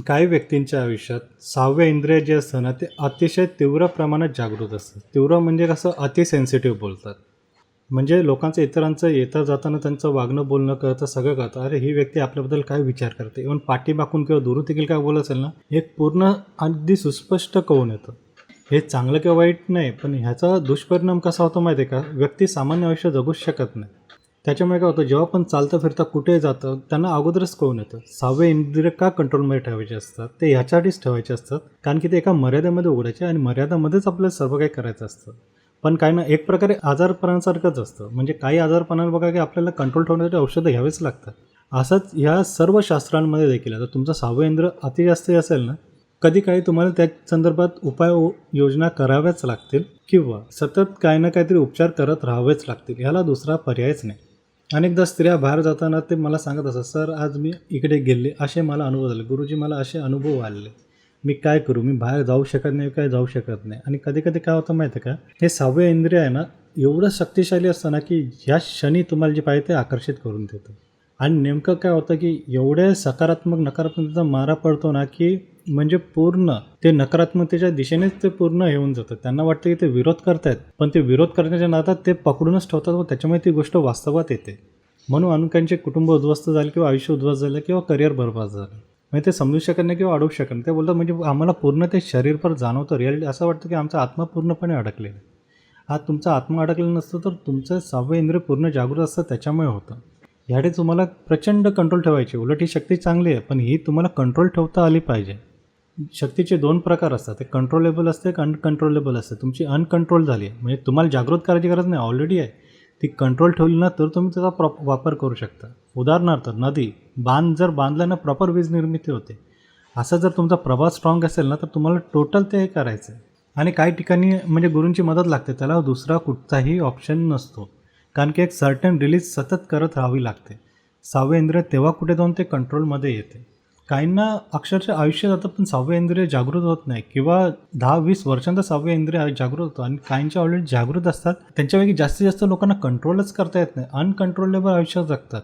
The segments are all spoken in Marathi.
काही व्यक्तींच्या आयुष्यात सहाव्या इंद्रिय जे असतं ना ते अतिशय तीव्र प्रमाणात जागृत असतं. तीव्र म्हणजे कसं? अति सेन्सिटिव्ह बोलतात. म्हणजे लोकांचं इतरांचं येता जाताना त्यांचं वागणं बोलणं कळतं सगळं करतं अरे ही व्यक्ती आपल्याबद्दल काय विचार करते? इव्हन पाठीमागून किंवा दुरून देखील काय बोलत असेल ना हे पूर्ण अगदी सुस्पष्ट कळून येतं. हे चांगलं किंवा वाईट नाही पण ह्याचा दुष्परिणाम कसा होतो माहिती आहे का? व्यक्ती सामान्य आयुष्य जगूच शकत नाही. त्याच्यामुळे काय होतं जेव्हा पण चालतं फिरता कुठे जातं त्यांना अगोदरच कळून येतं सहावे इंद्रिय का कंट्रोलमध्ये ठेवायचे असतात? ते ह्याच्यासाठीच ठेवायचे असतात कारण की ते एका मर्यादेमध्ये उघडायचे आणि मर्यादामध्येच आपल्याला सर्व काही करायचं असतं. पण काय ना एक प्रकारे आजारपणासारखंच असतं म्हणजे काही आजारपणाला बघा की आपल्याला कंट्रोल ठेवण्यासाठी औषधं घ्यावीच लागतात. असंच ह्या सर्व शास्त्रांमध्ये देखील आता तुमचं सहावं इंद्र अति जास्त असेल ना कधी काही तुम्हाला त्या संदर्भात उपाय योजना कराव्याच लागतील किंवा सतत काही ना काहीतरी उपचार करत राहावेच लागतील ह्याला दुसरा पर्यायच नाही. अनेकदा स्त्रिया बाहेर जाताना ते मला सांगत असत सर आज मी इकडे गेले. असे मला अनुभव झाले. गुरुजी मला असे अनुभव आले. मी काय करू? मी बाहेर जाऊ शकत नाही काय जाऊ शकत नाही? आणि कधी कधी काय होतं माहिती आहे का? हे सहावे इंद्रिय आहे ना एवढं शक्तिशाली असतं ना की ह्या क्षणी तुम्हाला जे पाहिजे ते आकर्षित करून देतं. आणि नेमकं काय होतं की एवढे सकारात्मक नकारात्मकचा मारा पडतो ना की म्हणजे पूर्ण ते नकारात्मकतेच्या दिशेनेच ते पूर्ण येऊन जातं. त्यांना वाटतं की ते विरोध करतायत पण ते विरोध करण्याच्या नादात ते पकडूनच ठेवतात व त्याच्यामुळे ती गोष्ट वास्तवात येते. म्हणून अनुकांचे कुटुंब उद्ध्वस्त झाले किंवा आयुष्य उद्ध्वस्त झालं किंवा करिअर बरबाद झालं. म्हणजे ते समजू शकत नाही किंवा अडवू शकत नाही. ते बोलतात म्हणजे आम्हाला पूर्ण ते शरीरभर जाणवतं. रियालिटी असं वाटतं की आमचा आत्मा पूर्णपणे अडकलेला आहे. तुमचा आत्मा अडकलेला नसतं तर तुमचं सहावं इंद्रिय पूर्ण जागृत असतं त्याच्यामुळे होतं. ह्याडे तुम्हाला प्रचंड कंट्रोल ठेवायची उलट ही शक्ती चांगली आहे पण ही तुम्हाला कंट्रोल ठेवता आली पाहिजे. शक्तीचे दोन प्रकार असतात. एक कंट्रोलेबल असते एक अनकंट्रोलेबल असते. तुमची अनकंट्रोल झाली आहे. म्हणजे तुम्हाला जागृत करायची गरज नाही ऑलरेडी आहे. ती कंट्रोल ठेवली ना तर तुम्ही त्याचा प्रॉप वापर करू शकता. उदाहरणार्थ नदी बांध जर बांधला ना प्रॉपर वीज निर्मिती होते. असं जर तुमचा प्रभाव स्ट्रॉंग असेल ना तर तुम्हाला टोटल ते हे करायचं आहे. आणि काही ठिकाणी म्हणजे गुरूंची मदत लागते. त्याला दुसरा कुठचाही ऑप्शन नसतो. कारण की एक सर्टन रिलीज सतत करत राहावी लागते. सहावे इंद्रिय तेव्हा कुठे जाऊन ते कंट्रोलमध्ये येते. काहींना अक्षरशः आयुष्य जातं पण सहावे इंद्रिय जागृत होत नाही किंवा दहा वीस वर्षांचा सहावे इंद्रिय जागृत होतो आणि काहींच्या ऑलरेडी जागृत असतात. त्यांच्यापैकी जास्तीत जास्त लोकांना कंट्रोलच करता येत नाही. अनकंट्रोलेबल आयुष्य जगतात.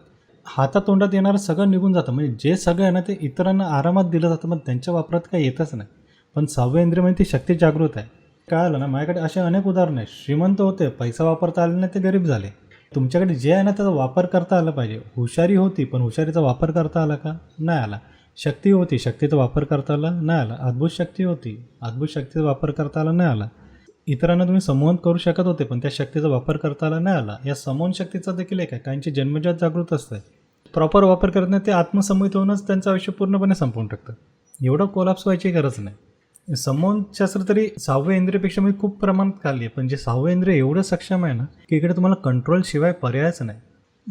हातातोंडात येणारं सगळं निघून जातं. म्हणजे जे सगळं आहे ना ते इतरांना आरामात दिलं जातं पण त्यांच्या वापरात काही येतच नाही. पण सहावे इंद्रियमध्ये म्हणजे ती शक्ती जागृत आहे. काय आलं ना? माझ्याकडे असे अनेक उदाहरणं आहेत. श्रीमंत होते पैसा वापरता आले नाही ते गरीब झाले. तुमच्याकडे जे आहे ना त्याचा वापर करता आला पाहिजे. हुशारी होती पण हुशारीचा वापर करता आला का? नाही आला. शक्ती होती शक्तीचा वापर करता आला नाही आला. अद्भुत शक्ती होती. अद्भुत शक्तीचा वापर करता आला नाही आला. इतरांना तुम्ही संमोहन करू शकत होते पण त्या शक्तीचा वापर करता आला नाही आला. या संमोहन शक्तीचा देखील एक आहे. काहींची जन्मजात जागृत असते. प्रॉपर वापर करत नाही ते आत्मसंमोहित होऊनच त्यांचं आयुष्य पूर्णपणे संपवून टाकतं. एवढं कोलाप्स व्हायची गरज नाही. संमोहनशास्त्र तरी सहाव्या इंद्रियपेक्षा मी खूप प्रमाणात खाल्ली आहे पण जे सहावं इंद्रिय एवढं सक्षम आहे ना की इकडे तुम्हाला कंट्रोल शिवाय पर्यायच नाही.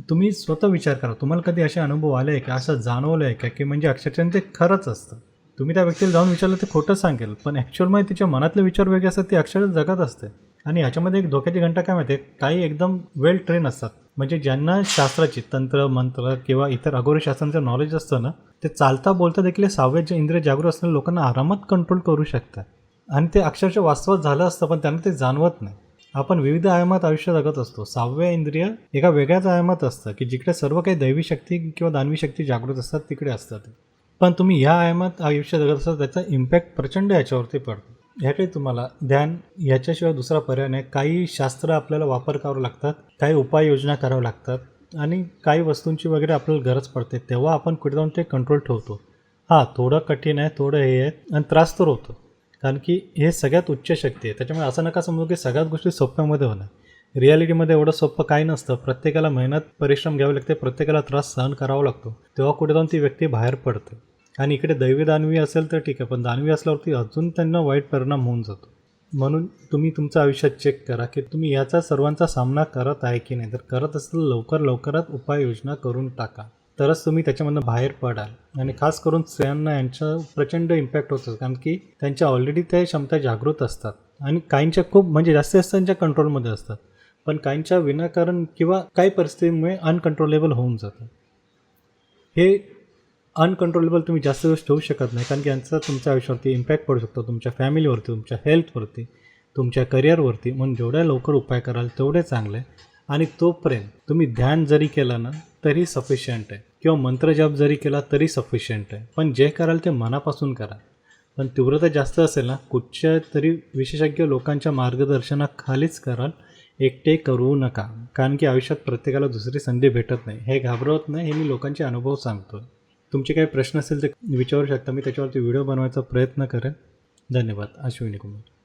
तुम्ही स्वतः विचार करा. तुम्हाला कधी असे अनुभव आले आहे का? असं जाणवलं आहे का? की म्हणजे अक्षरशः ते खरंच असतं. तुम्ही त्या व्यक्तीला जाऊन विचारलं ते खोटं सांगेल. पण ॲक्च्युअलमध्ये तिच्या मनातले विचार वेगळे असतात ते अक्षरशः जगत असते. आणि ह्याच्यामध्ये एक धोक्याची घंटा काय माहिती आहे? काही एकदम वेल ट्रेन असतात. म्हणजे ज्यांना शास्त्राची तंत्र मंत्र किंवा इतर अगोरी शास्त्रांचं नॉलेज असतं ना ते चालता बोलता देखील सावे सहावे जे इंद्रिय जागृत असणाऱ्या लोकांना आरामात कंट्रोल करू शकतात. आणि ते अक्षरशः वास्तवात झालं असतं पण त्यांना ते जाणवत नाही. आपण विविध आयामात आयुष्य जगत असतो. सहाव्या इंद्रिय एका वेगळ्याच आयामात असतं की जिकडे सर्व काही दैवी शक्ती किंवा दानवी शक्ती जागृत असतात तिकडे असतात. पण तुम्ही ह्या आयामात आयुष्य जगत असतात त्याचा इम्पॅक्ट प्रचंड याच्यावरती पडतो. ह्याकडे तुम्हाला ध्यान याच्याशिवाय दुसरा पर्याय नाही. काही शास्त्र आपल्याला वापर करावं लागतात काही उपाययोजना कराव्या लागतात आणि काही वस्तूंची वगैरे आपल्याला गरज पडते. तेव्हा आपण कुठे जाऊन ते कंट्रोल ठेवतो. हां थोडं कठीण आहे थोडं हे आहे आणि त्रास तर होतो. कारण की हे सगळ्यात उच्च शक्ती आहे. त्याच्यामुळे असं नका समजू की सगळ्यात गोष्टी सोप्यामध्ये होणार. रियालिटीमध्ये एवढं सोपं काही नसतं. प्रत्येकाला मेहनत परिश्रम घ्यावे लागते. प्रत्येकाला त्रास सहन करावा लागतो. तेव्हा कुठे जाऊन ती व्यक्ती बाहेर पडते. आणि इकडे दैवी दानवी असेल तर ठीक आहे पण दानवी असल्यावरती अजून त्यांना वाईट परिणाम होऊन जातो. म्हणून तुम्ही तुमचं आयुष्यात चेक करा की तुम्ही याचा सर्वांचा सामना करत आहे की नाही. जर करत असेल लवकर लवकरात उपाययोजना करून टाका. तरच तुम्ही त्याच्यामधनं बाहेर पडाल. आणि खास करून स्त्रियांना यांचा प्रचंड इम्पॅक्ट होतो कारण की त्यांच्या ऑलरेडी त्या क्षमता जागृत असतात. आणि काहींच्या खूप म्हणजे जास्तीत जास्त त्यांच्या कंट्रोलमध्ये असतात. पण काहींच्या विनाकारण किंवा काही परिस्थितीमुळे अनकंट्रोलेबल होऊन जातं. हे अनकंट्रोलेबल तुम्ही जास्त दिवस ठेवू शकत नाही. कारण की यांचा तुमच्या आयुष्यावरती इम्पॅक्ट पडू शकतो. तुमच्या फॅमिलीवरती तुमच्या हेल्थवरती तुमच्या करिअरवरती म्हणून जेवढ्या लवकर उपाय कराल तेवढे चांगले. आणि तोपर्यंत तुम्ही ध्यान जरी केलं ना तरी सफिशियंट आहे. किंवा मंत्रजाप जरी केला तरी सफिशियंट आहे. पण जे कराल ते मनापासून करा. पण तीव्रता जास्त असेल ना कुठच्या तरी विशेषज्ञ लोकांच्या मार्गदर्शनाखालीच कराल. एकटे करू नका. कारण की आयुष्यात प्रत्येकाला दुसरी संधी भेटत नाही. हे घाबरवत नाही हे मी लोकांचे अनुभव सांगतो तुमचे काही प्रश्न असेल ते विचारू शकता. मी त्याच्यावरती व्हिडिओ बनवायचा प्रयत्न करेन. धन्यवाद. अश्विनी कुमार.